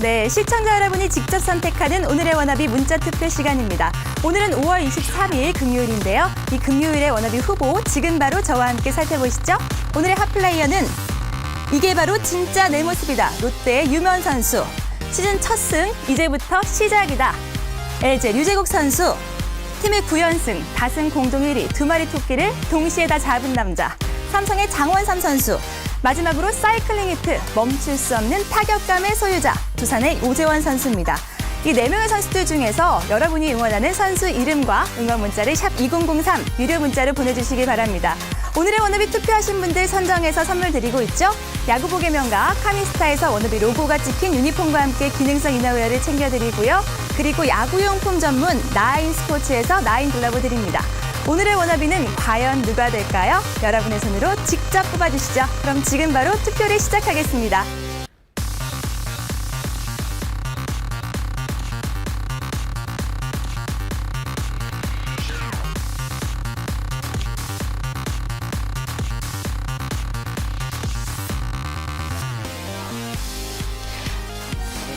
네, 시청자 여러분이 직접 선택하는 오늘의 워너비 문자 투표 시간입니다. 오늘은 5월 23일 금요일인데요. 이 금요일의 워너비 후보 지금 바로 저와 함께 살펴보시죠. 오늘의 핫플레이어는 이게 바로 진짜 내 모습이다. 롯데의 유면 선수. 시즌 첫 승, 이제부터 시작이다. LG 류재국 선수. 팀의 9연승, 다승 공동 1위, 두 마리 토끼를 동시에 다 잡은 남자. 삼성의 장원삼 선수. 마지막으로 사이클링 히트, 멈출 수 없는 타격감의 소유자. 두산의 오재원 선수입니다. 이 네명의 선수들 중에서 여러분이 응원하는 선수 이름과 응원 문자를 샵 2003 유료 문자로 보내주시기 바랍니다. 오늘의 워너비 투표하신 분들 선정해서 선물 드리고 있죠. 야구복의 명가 카미스타에서 워너비 로고가 찍힌 유니폼과 함께 기능성 이너웨어를 챙겨드리고요. 그리고 야구용품 전문 나인 스포츠에서 나인 글러브 드립니다. 오늘의 워너비는 과연 누가 될까요? 여러분의 손으로 직접 뽑아주시죠. 그럼 지금 바로 투표를 시작하겠습니다.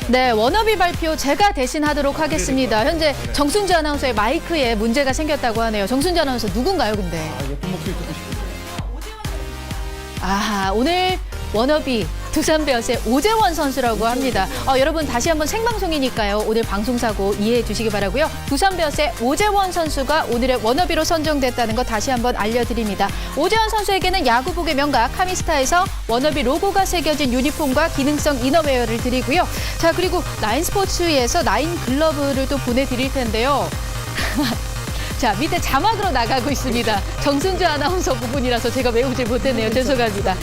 네, 워너비 발표 제가 대신 하도록 하겠습니다. 현재 정순주 아나운서의 마이크에 문제가 생겼다고 하네요. 정순주 아나운서 누군가요, 근데? 예쁜 목소리 듣고 싶은데. 아, 오늘 워너비 두산 베어스의 오재원 선수라고 합니다. 어, 여러분 다시 한번 생방송이니까요. 오늘 방송사고 이해해 주시기 바라고요. 두산 베어스의 오재원 선수가 오늘의 워너비로 선정됐다는 거 다시 한번 알려드립니다. 오재원 선수에게는 야구복의 명가 카미스타에서 워너비 로고가 새겨진 유니폼과 기능성 이너웨어를 드리고요. 자, 그리고 나인 스포츠에서 나인 글러브를 또 보내드릴 텐데요. 자, 밑에 자막으로 나가고 있습니다. 정순주 아나운서 부분이라서 제가 외우질 못했네요. 죄송합니다.